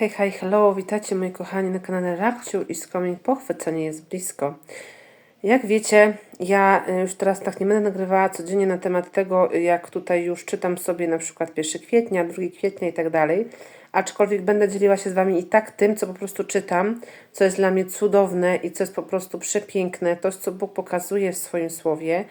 Hej, hej, hello, witajcie moi kochani na kanale Rabciu i skomień pochwycenie jest blisko. Jak wiecie, ja y, już teraz tak nie będę nagrywała codziennie na temat tego, jak tutaj już czytam sobie na przykład 1 kwietnia, 2 kwietnia i tak dalej, aczkolwiek będę dzieliła się z Wami i tak tym, co po prostu czytam, co jest dla mnie cudowne i co jest po prostu przepiękne, to, co Bóg pokazuje w swoim słowie.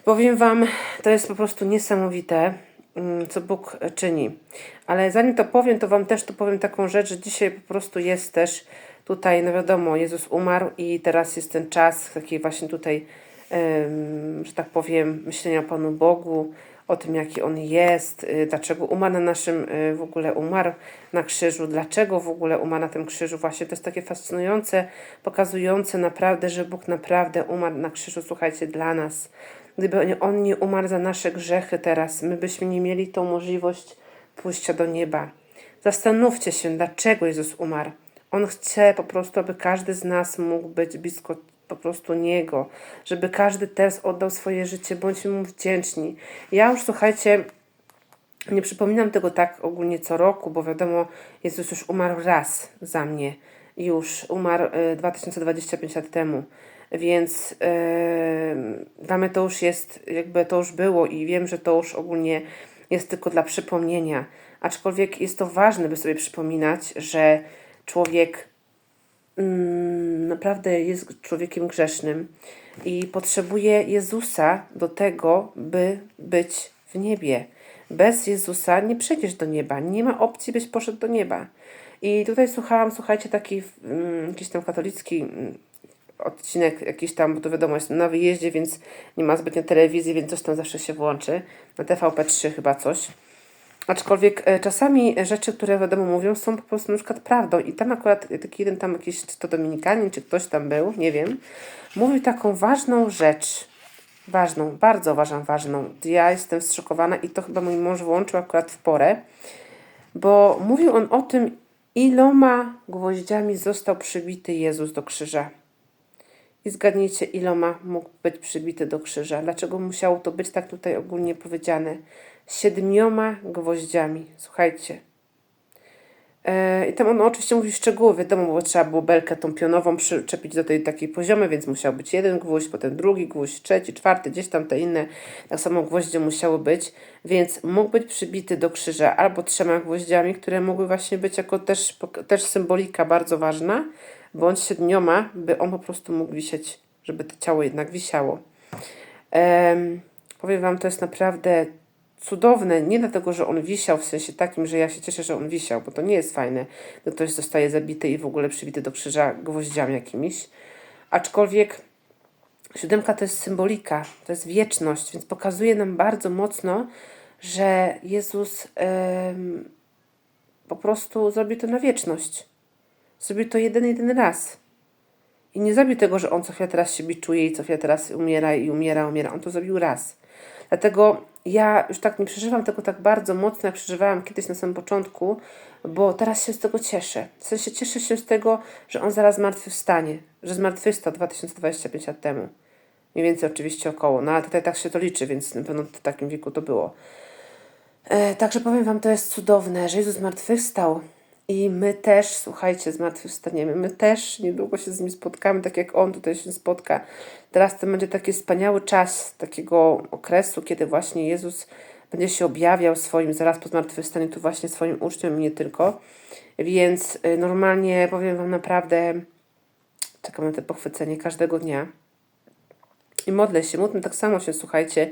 I powiem Wam, to jest po prostu niesamowite. Mm, co Bóg czyni. Ale zanim to powiem, to Wam też tu powiem taką rzecz, że dzisiaj po prostu jest też tutaj, no wiadomo, Jezus umarł i teraz jest ten czas takiej właśnie tutaj, że tak powiem, myślenia o Panu Bogu, o tym, jaki On jest, y, dlaczego umarł na naszym, y, w ogóle umarł na krzyżu, dlaczego w ogóle umarł na tym krzyżu. Właśnie to jest takie fascynujące, pokazujące naprawdę, że Bóg naprawdę umarł na krzyżu, słuchajcie, dla nas. Gdyby On nie umarł za nasze grzechy teraz, my byśmy nie mieli tą możliwość pójścia do nieba. Zastanówcie się, dlaczego Jezus umarł. On chce po prostu, aby każdy z nas mógł być blisko po prostu Niego, żeby każdy teraz oddał swoje życie, bądźmy Mu wdzięczni. Ja już, słuchajcie, nie przypominam tego tak ogólnie co roku, bo wiadomo, Jezus już umarł raz za mnie. Już umarł 2025 y, lat temu. Więc yy, dla mnie to już jest, jakby to już było i wiem, że to już ogólnie jest tylko dla przypomnienia. Aczkolwiek jest to ważne, by sobie przypominać, że człowiek mm, naprawdę jest człowiekiem grzesznym i potrzebuje Jezusa do tego, by być w niebie. Bez Jezusa nie przejdziesz do nieba. Nie ma opcji, byś poszedł do nieba. I tutaj słuchałam, słuchajcie, taki mm, jakiś tam katolicki mm, odcinek jakiś tam, bo to wiadomo, jest na wyjeździe, więc nie ma zbytnio telewizji, więc coś tam zawsze się włączy. Na TVP3 chyba coś. Aczkolwiek e, czasami rzeczy, które wiadomo mówią, są po prostu na przykład prawdą. I tam akurat taki jeden tam jakiś, czy to Dominikanin, czy ktoś tam był, nie wiem, mówił taką ważną rzecz. Ważną, bardzo uważam ważną. Ja jestem zszokowana i to chyba mój mąż włączył akurat w porę, bo mówił on o tym, iloma gwoździami został przybity Jezus do krzyża. I zgadnijcie, iloma mógł być przybity do krzyża. Dlaczego musiało to być tak tutaj ogólnie powiedziane? Siedmioma gwoździami. Słuchajcie. E, I tam on oczywiście mówi szczegóły, wiadomo, bo trzeba było belkę tą pionową przyczepić do tej takiej poziomy, więc musiał być jeden gwóźdź, potem drugi gwóźdź, trzeci, czwarty, gdzieś tam te inne, tak samo gwoździe musiały być, więc mógł być przybity do krzyża albo trzema gwoździami, które mogły właśnie być jako też, też symbolika bardzo ważna, bądź siedmioma, by on po prostu mógł wisieć, żeby to ciało jednak wisiało. Powiem Wam, to jest naprawdę cudowne, nie dlatego, że on wisiał w sensie takim, że ja się cieszę, że on wisiał, bo to nie jest fajne, że ktoś zostaje zabity i w ogóle przybity do krzyża gwoździami jakimiś. Aczkolwiek siódemka to jest symbolika, to jest wieczność, więc pokazuje nam bardzo mocno, że Jezus po prostu zrobi to na wieczność. Zrobił to jeden, jeden raz. I nie zrobił tego, że on co chwilę teraz się biczuje i co chwilę teraz umiera i umiera, umiera. On to zrobił raz. Dlatego ja już tak nie przeżywam tego tak bardzo mocno, jak przeżywałam kiedyś na samym początku, bo teraz się z tego cieszę. W sensie cieszę się z tego, że on zaraz zmartwychwstanie, że zmartwychwstał 2025 lat temu. Mniej więcej oczywiście około, no ale tutaj tak się to liczy, więc na pewno w takim wieku to było. E, także powiem Wam, to jest cudowne, że Jezus zmartwychwstał i my też, słuchajcie, zmartwychwstaniemy. My też niedługo się z nim spotkamy, tak jak on tutaj się spotka. Teraz to będzie taki wspaniały czas takiego okresu, kiedy właśnie Jezus będzie się objawiał swoim, zaraz po zmartwychwstaniu, tu właśnie swoim uczniom i nie tylko. Więc y, normalnie powiem Wam naprawdę, czekam na to pochwycenie każdego dnia. I modlę się, módlmy tak samo się, słuchajcie,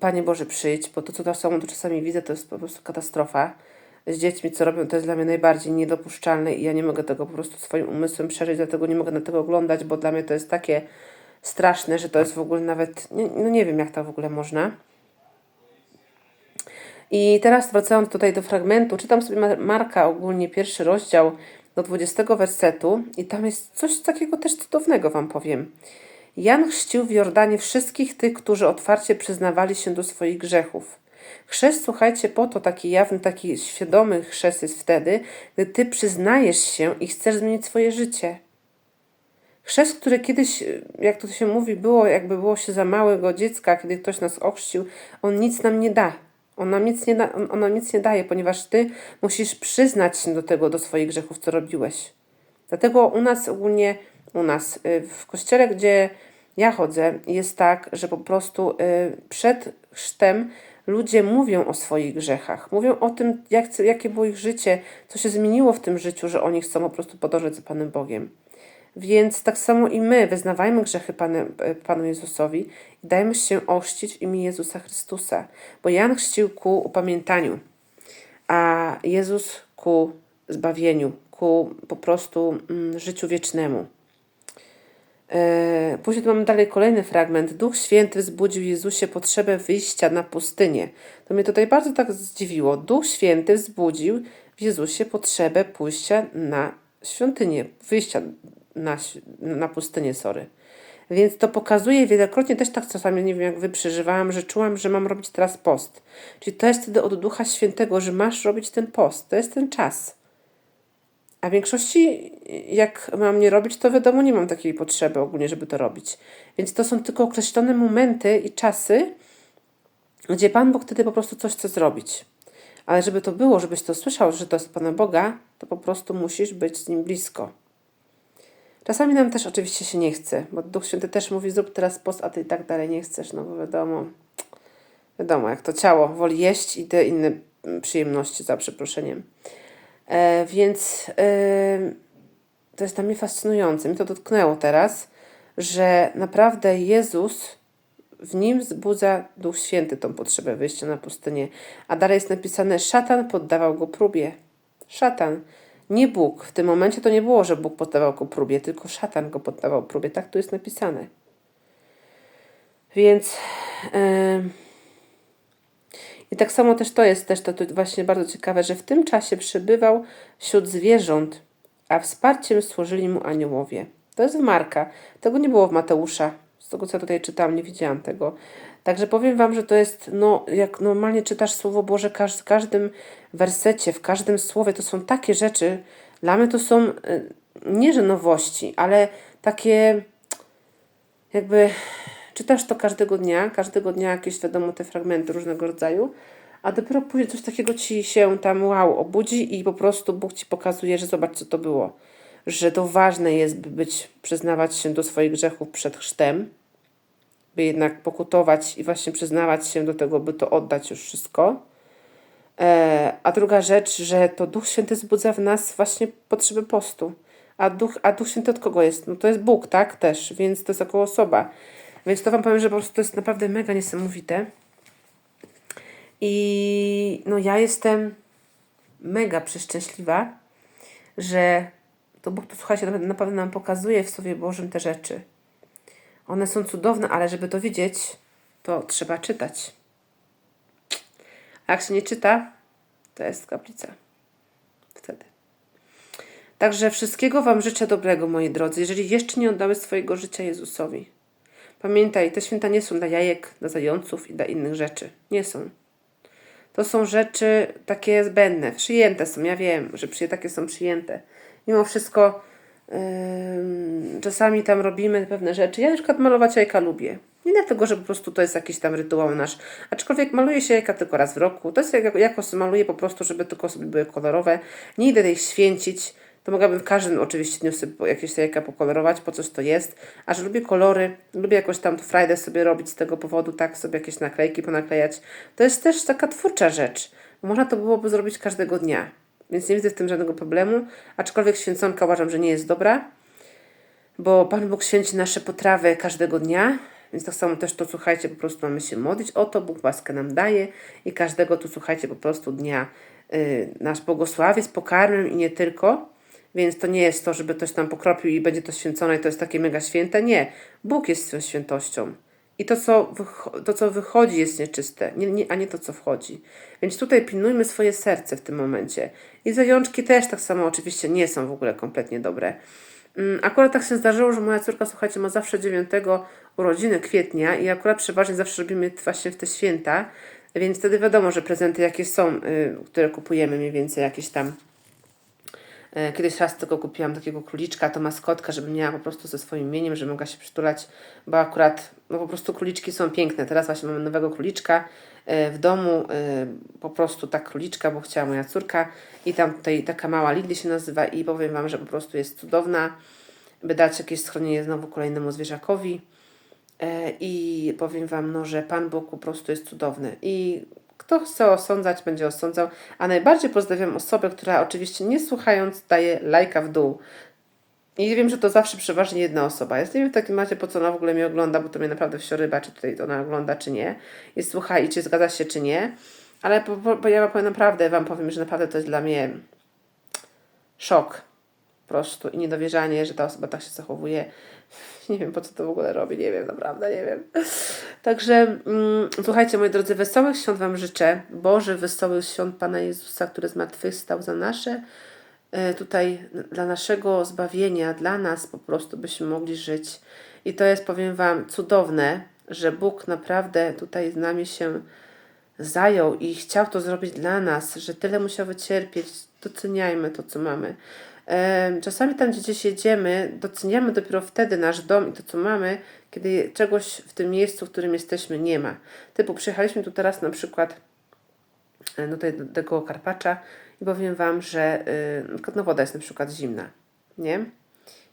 Panie Boże, przyjdź, bo to, co tam samo to czasami widzę, to jest po prostu katastrofa z dziećmi, co robią, to jest dla mnie najbardziej niedopuszczalne i ja nie mogę tego po prostu swoim umysłem przeżyć, dlatego nie mogę na tego oglądać, bo dla mnie to jest takie straszne, że to jest w ogóle nawet, no nie wiem jak to w ogóle można. I teraz wracając tutaj do fragmentu, czytam sobie Marka ogólnie pierwszy rozdział do 20 wersetu i tam jest coś takiego też cudownego wam powiem. Jan chrzcił w Jordanie wszystkich tych, którzy otwarcie przyznawali się do swoich grzechów. Chrzest, słuchajcie, po to taki jawny, taki świadomy chrzest jest wtedy, gdy ty przyznajesz się i chcesz zmienić swoje życie. Chrzest, który kiedyś, jak to się mówi, było jakby było się za małego dziecka, kiedy ktoś nas ochrzcił, on nic nam nie da. Ona nic, nie da, on- ona nic nie daje, ponieważ ty musisz przyznać się do tego, do swoich grzechów, co robiłeś. Dlatego u nas ogólnie, u nas y, w kościele, gdzie ja chodzę, jest tak, że po prostu y, przed chrztem ludzie mówią o swoich grzechach. Mówią o tym, jak, jakie było ich życie, co się zmieniło w tym życiu, że oni chcą po prostu podążać za Panem Bogiem. Więc tak samo i my wyznawajmy grzechy Panem, Panu Jezusowi i dajmy się ochrzcić w imię Jezusa Chrystusa. Bo Jan chrzcił ku upamiętaniu, a Jezus ku zbawieniu, ku po prostu mm, życiu wiecznemu. E, Później mamy dalej kolejny fragment. Duch Święty wzbudził Jezusie potrzebę wyjścia na pustynię. To mnie tutaj bardzo tak zdziwiło. Duch Święty wzbudził w Jezusie potrzebę pójścia na świątynię, wyjścia na, na pustynię, sorry. Więc to pokazuje wielokrotnie, też tak czasami, nie wiem jak wy przeżywałam, że czułam, że mam robić teraz post. Czyli to jest wtedy od Ducha Świętego, że masz robić ten post. To jest ten czas. A w większości, jak mam nie robić, to wiadomo, nie mam takiej potrzeby ogólnie, żeby to robić. Więc to są tylko określone momenty i czasy, gdzie Pan Bóg wtedy po prostu coś chce zrobić. Ale żeby to było, żebyś to słyszał, że to jest Pana Boga, to po prostu musisz być z Nim blisko. Czasami nam też oczywiście się nie chce, bo Duch Święty też mówi, zrób teraz post, a ty i tak dalej nie chcesz, no bo wiadomo, wiadomo, jak to ciało woli jeść i te inne przyjemności, za przeproszeniem. E, więc e, to jest dla mnie fascynujące. Mi to dotknęło teraz, że naprawdę Jezus w nim wzbudza Duch Święty tą potrzebę wyjścia na pustynię. A dalej jest napisane, szatan poddawał go próbie. Szatan, nie Bóg. W tym momencie to nie było, że Bóg poddawał go próbie, tylko szatan go poddawał próbie. Tak tu jest napisane. Więc... em, i tak samo też to jest też to, to właśnie bardzo ciekawe, że w tym czasie przebywał wśród zwierząt, a wsparciem służyli mu aniołowie. To jest w Marka. Tego nie było w Mateusza. Z tego, co tutaj czytałam, nie widziałam tego. Także powiem Wam, że to jest, no, jak normalnie czytasz Słowo Boże, każ, w każdym wersecie, w każdym słowie, to są takie rzeczy, dla mnie to są y, nie, że nowości, ale takie jakby czytasz to każdego dnia, każdego dnia jakieś wiadomo te fragmenty różnego rodzaju, a dopiero później coś takiego ci się tam wow obudzi i po prostu Bóg ci pokazuje, że zobacz co to było. Że to ważne jest, by być, przyznawać się do swoich grzechów przed chrztem, by jednak pokutować i właśnie przyznawać się do tego, by to oddać już wszystko. E, a druga rzecz, że to Duch Święty wzbudza w nas właśnie potrzeby postu. A Duch, a Duch Święty od kogo jest? No to jest Bóg, tak? Też, więc to jest jako osoba. Więc to Wam powiem, że po prostu to jest naprawdę mega niesamowite. I no ja jestem mega przeszczęśliwa, że to Bóg tu, słuchajcie, naprawdę nam pokazuje w Słowie Bożym te rzeczy. One są cudowne, ale żeby to widzieć, to trzeba czytać. A jak się nie czyta, to jest kaplica. Wtedy. Także wszystkiego Wam życzę dobrego, moi drodzy, jeżeli jeszcze nie oddały swojego życia Jezusowi. Pamiętaj, te święta nie są dla jajek, dla zająców i dla innych rzeczy. Nie są. To są rzeczy takie zbędne, przyjęte są. Ja wiem, że takie są przyjęte. Mimo wszystko ym, czasami tam robimy pewne rzeczy. Ja na przykład malować jajka lubię. Nie dlatego, że po prostu to jest jakiś tam rytuał nasz. Aczkolwiek maluję się jajka tylko raz w roku. To jest jak, jako maluję po prostu, żeby tylko sobie były kolorowe. Nie idę ich święcić. To mogłabym w każdym oczywiście dniu sobie jakieś jajka pokolorować, po coś to jest. A że lubię kolory, lubię jakoś tam Friday sobie robić z tego powodu, tak, sobie jakieś naklejki ponaklejać. To jest też taka twórcza rzecz. Można to byłoby zrobić każdego dnia. Więc nie widzę w tym żadnego problemu. Aczkolwiek święconka uważam, że nie jest dobra bo Pan Bóg święci nasze potrawy każdego dnia, więc tak samo też to słuchajcie, po prostu mamy się modlić o to, Bóg łaskę nam daje i każdego tu słuchajcie po prostu dnia y, nasz błogosławiec pokarmem i nie tylko, więc to nie jest to, żeby ktoś tam pokropił i będzie to święcone i to jest takie mega święte, nie, Bóg jest swoją świętością. I to co, to, co wychodzi, jest nieczyste, nie, nie, a nie to, co wchodzi. Więc tutaj pilnujmy swoje serce w tym momencie. I zajączki też tak samo oczywiście nie są w ogóle kompletnie dobre. Mm, Akurat tak się zdarzyło, że moja córka, słuchajcie, ma zawsze 9 urodziny kwietnia i akurat przeważnie zawsze robimy właśnie w te święta, więc wtedy wiadomo, że prezenty jakie są, y, które kupujemy mniej więcej jakieś tam Kiedyś raz tylko kupiłam takiego króliczka, to maskotka, żeby miała po prostu ze swoim imieniem, że mogła się przytulać, bo akurat no po prostu króliczki są piękne. Teraz właśnie mamy nowego króliczka e, w domu, e, po prostu tak króliczka, bo chciała moja córka i tam tutaj taka mała Lili się nazywa i powiem Wam, że po prostu jest cudowna, by dać jakieś schronienie znowu kolejnemu zwierzakowi. E, I powiem Wam, no, że Pan Bóg po prostu jest cudowny. I kto chce osądzać, będzie osądzał. A najbardziej pozdrawiam osobę, która oczywiście nie słuchając daje lajka w dół. I wiem, że to zawsze przeważnie jedna osoba. Ja nie wiem w takim razie, po co ona w ogóle mnie ogląda, bo to mnie naprawdę wsioryba, czy tutaj ona ogląda, czy nie. I słucha i czy zgadza się, czy nie. Ale po, po, ja powiem naprawdę, Wam powiem, że naprawdę to jest dla mnie szok po prostu i niedowierzanie, że ta osoba tak się zachowuje. Nie wiem, po co to w ogóle robi, nie wiem, naprawdę nie wiem. Także mm, słuchajcie, moi drodzy, wesołych świąt Wam życzę. Boże, wesołych świąt Pana Jezusa, który zmartwychwstał za nasze, e, tutaj dla naszego zbawienia, dla nas po prostu, byśmy mogli żyć. I to jest, powiem Wam, cudowne, że Bóg naprawdę tutaj z nami się zajął i chciał to zrobić dla nas, że tyle musiał wycierpieć. Doceniajmy to, co mamy. Czasami tam, gdzie gdzieś jedziemy, doceniamy dopiero wtedy nasz dom i to, co mamy, kiedy czegoś w tym miejscu, w którym jesteśmy, nie ma. Typu, przyjechaliśmy tu teraz na przykład e, do, tego Karpacza i powiem Wam, że y, no, woda jest na przykład zimna, nie?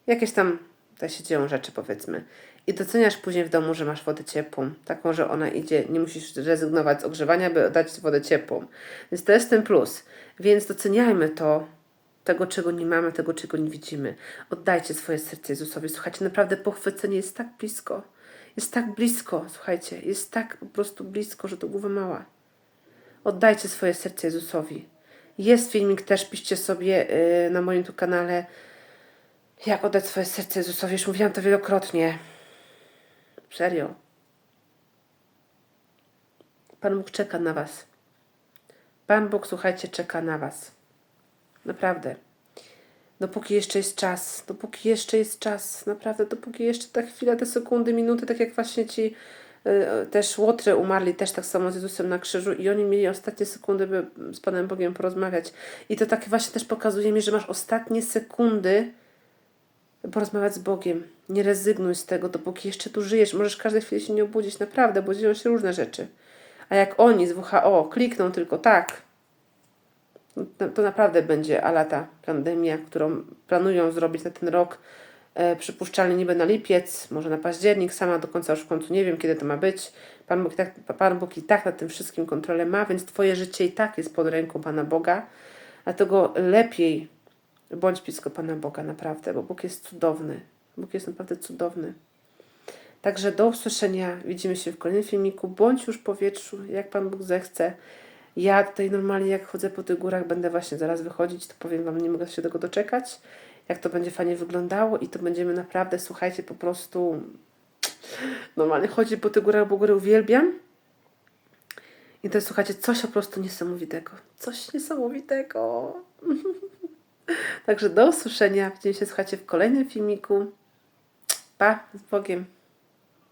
Jakieś tam tutaj się dzieją rzeczy, powiedzmy. I doceniasz później w domu, że masz wodę ciepłą, taką, że ona idzie, nie musisz rezygnować z ogrzewania, by dać wodę ciepłą. Więc to jest ten plus. Więc doceniajmy to, tego, czego nie mamy, tego, czego nie widzimy. Oddajcie swoje serce Jezusowi. Słuchajcie, naprawdę pochwycenie jest tak blisko. Jest tak blisko, słuchajcie, jest tak po prostu blisko, że to głowa mała. Oddajcie swoje serce Jezusowi. Jest filmik, też piszcie sobie yy, na moim tu kanale, jak oddać swoje serce Jezusowi. Już mówiłam to wielokrotnie. Serio. Pan Bóg czeka na Was. Pan Bóg, słuchajcie, czeka na Was. Naprawdę. Dopóki jeszcze jest czas, dopóki jeszcze jest czas, naprawdę, dopóki jeszcze ta chwila, te sekundy, minuty, tak jak właśnie ci y, też Łotry umarli, też tak samo z Jezusem na krzyżu i oni mieli ostatnie sekundy, by z Panem Bogiem porozmawiać. I to tak właśnie też pokazuje mi, że masz ostatnie sekundy, porozmawiać z Bogiem. Nie rezygnuj z tego, dopóki jeszcze tu żyjesz. Możesz każdej chwili się nie obudzić, naprawdę, bo dzieją się różne rzeczy. A jak oni z WHO klikną tylko tak, to, naprawdę będzie ala ta pandemia, którą planują zrobić na ten rok. E, przypuszczalnie niby na lipiec, może na październik, sama do końca już w końcu nie wiem, kiedy to ma być. Pan Bóg, tak, Pan Bóg i tak nad tym wszystkim kontrolę ma, więc Twoje życie i tak jest pod ręką Pana Boga. Dlatego lepiej bądź blisko Pana Boga, naprawdę, bo Bóg jest cudowny. Bóg jest naprawdę cudowny. Także do usłyszenia. Widzimy się w kolejnym filmiku. Bądź już w powietrzu, jak Pan Bóg zechce. Ja tutaj normalnie jak chodzę po tych górach, będę właśnie zaraz wychodzić, to powiem Wam, nie mogę się tego doczekać, jak to będzie fajnie wyglądało i to będziemy naprawdę, słuchajcie, po prostu normalnie chodzić po tych górach, bo góry uwielbiam. I to jest, słuchajcie, coś po prostu niesamowitego. Coś niesamowitego. Także do usłyszenia. Widzimy się, słuchajcie, w kolejnym filmiku. Pa, z Bogiem.